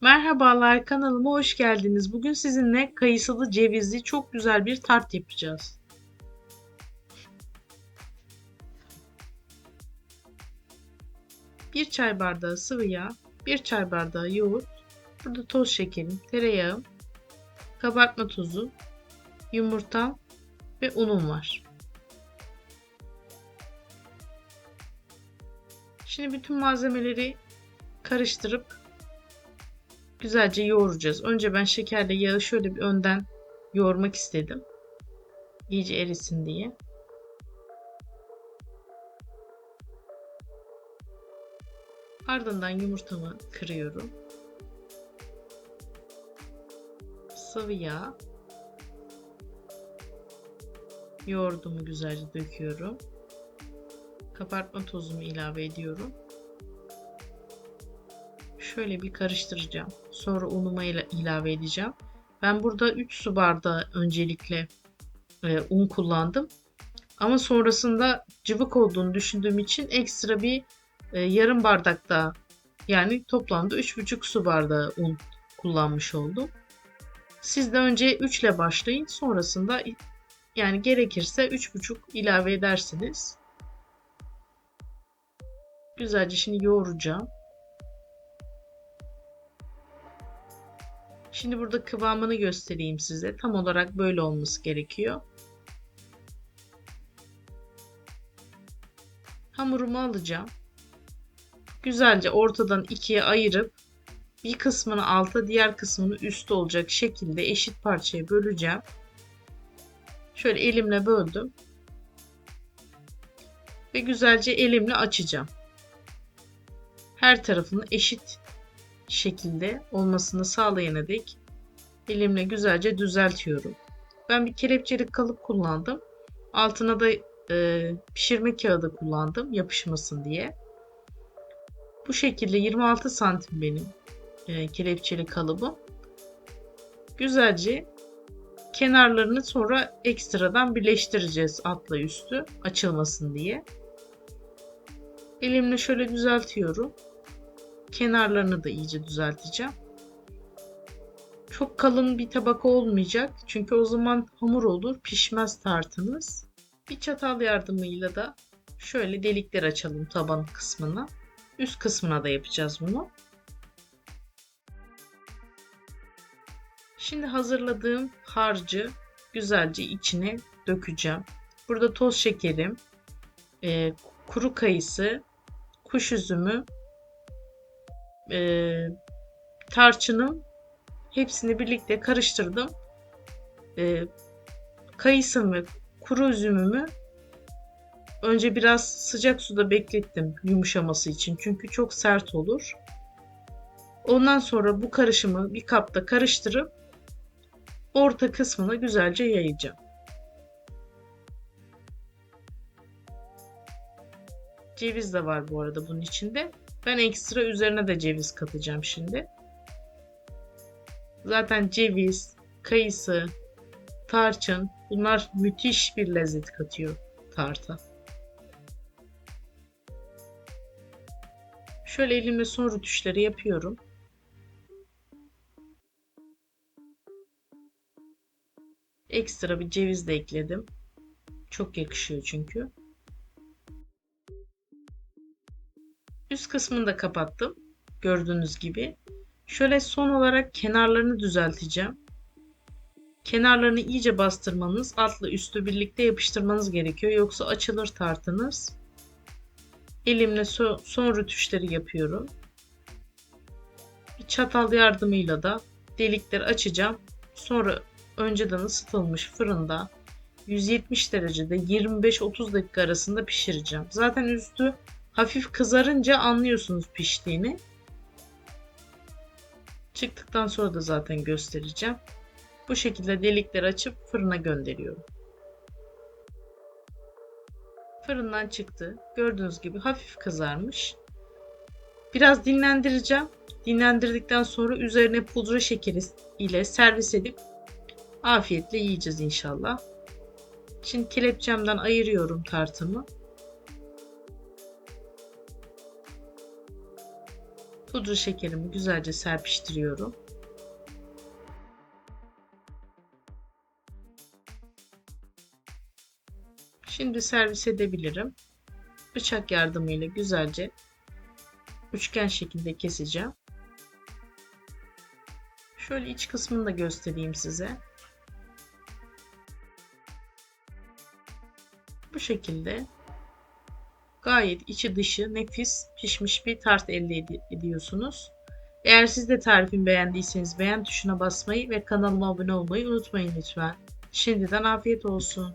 Merhabalar kanalıma hoş geldiniz. Bugün sizinle kayısılı cevizli çok güzel bir tart yapacağız. Bir çay bardağı sıvı yağ, bir çay bardağı yoğurt, burada toz şekerim, tereyağım, kabartma tozu, yumurtam ve unum var. Şimdi bütün malzemeleri karıştırıp güzelce yoğuracağız. Önce ben şekerle yağı şöyle bir önden yoğurmak istedim. İyice erisin diye. Ardından yumurtamı kırıyorum. Sıvı yağ. Yoğurdumu güzelce döküyorum. Kabartma tozumu ilave ediyorum şöyle bir karıştıracağım. Sonra unumu ilave edeceğim. Ben burada 3 su bardağı öncelikle e, un kullandım. Ama sonrasında cıvık olduğunu düşündüğüm için ekstra bir e, yarım bardak daha yani toplamda 3,5 su bardağı un kullanmış oldum. Siz de önce 3 ile başlayın. Sonrasında yani gerekirse 3,5 ilave edersiniz. Güzelce şimdi yoğuracağım. Şimdi burada kıvamını göstereyim size. Tam olarak böyle olması gerekiyor. Hamurumu alacağım. Güzelce ortadan ikiye ayırıp bir kısmını alta diğer kısmını üstte olacak şekilde eşit parçaya böleceğim. Şöyle elimle böldüm. Ve güzelce elimle açacağım. Her tarafını eşit şekilde olmasını sağlayana dek elimle güzelce düzeltiyorum. Ben bir kelepçelik kalıp kullandım. Altına da e, pişirme kağıdı kullandım yapışmasın diye. Bu şekilde 26 santim benim e, kelepçeli kalıbım. Güzelce kenarlarını sonra ekstradan birleştireceğiz altla üstü açılmasın diye. Elimle şöyle düzeltiyorum. Kenarlarını da iyice düzelteceğim. Çok kalın bir tabaka olmayacak. Çünkü o zaman hamur olur. Pişmez tartımız. Bir çatal yardımıyla da şöyle delikler açalım taban kısmına. Üst kısmına da yapacağız bunu. Şimdi hazırladığım harcı güzelce içine dökeceğim. Burada toz şekerim, e, kuru kayısı, kuş üzümü e, tarçınım hepsini birlikte karıştırdım. E, kayısım kuru üzümümü önce biraz sıcak suda beklettim yumuşaması için. Çünkü çok sert olur. Ondan sonra bu karışımı bir kapta karıştırıp orta kısmına güzelce yayacağım. Ceviz de var bu arada bunun içinde. Ben ekstra üzerine de ceviz katacağım şimdi. Zaten ceviz, kayısı, tarçın bunlar müthiş bir lezzet katıyor tarta. Şöyle elimle son rütuşları yapıyorum. Ekstra bir ceviz de ekledim. Çok yakışıyor çünkü. Üst kısmını da kapattım. Gördüğünüz gibi. Şöyle son olarak kenarlarını düzelteceğim. Kenarlarını iyice bastırmanız, altla üstü birlikte yapıştırmanız gerekiyor. Yoksa açılır tartınız. Elimle so son rütüşleri yapıyorum. Bir çatal yardımıyla da delikleri açacağım. Sonra önceden ısıtılmış fırında 170 derecede 25-30 dakika arasında pişireceğim. Zaten üstü Hafif kızarınca anlıyorsunuz piştiğini. Çıktıktan sonra da zaten göstereceğim. Bu şekilde delikleri açıp fırına gönderiyorum. Fırından çıktı. Gördüğünüz gibi hafif kızarmış. Biraz dinlendireceğim. Dinlendirdikten sonra üzerine pudra şekeri ile servis edip afiyetle yiyeceğiz inşallah. Şimdi kelepçemden ayırıyorum tartımı. Pudra şekerimi güzelce serpiştiriyorum. Şimdi servis edebilirim. Bıçak yardımıyla güzelce üçgen şekilde keseceğim. Şöyle iç kısmını da göstereyim size. Bu şekilde gayet içi dışı nefis pişmiş bir tart elde ed- ediyorsunuz. Eğer siz de tarifimi beğendiyseniz beğen tuşuna basmayı ve kanalıma abone olmayı unutmayın lütfen. Şimdiden afiyet olsun.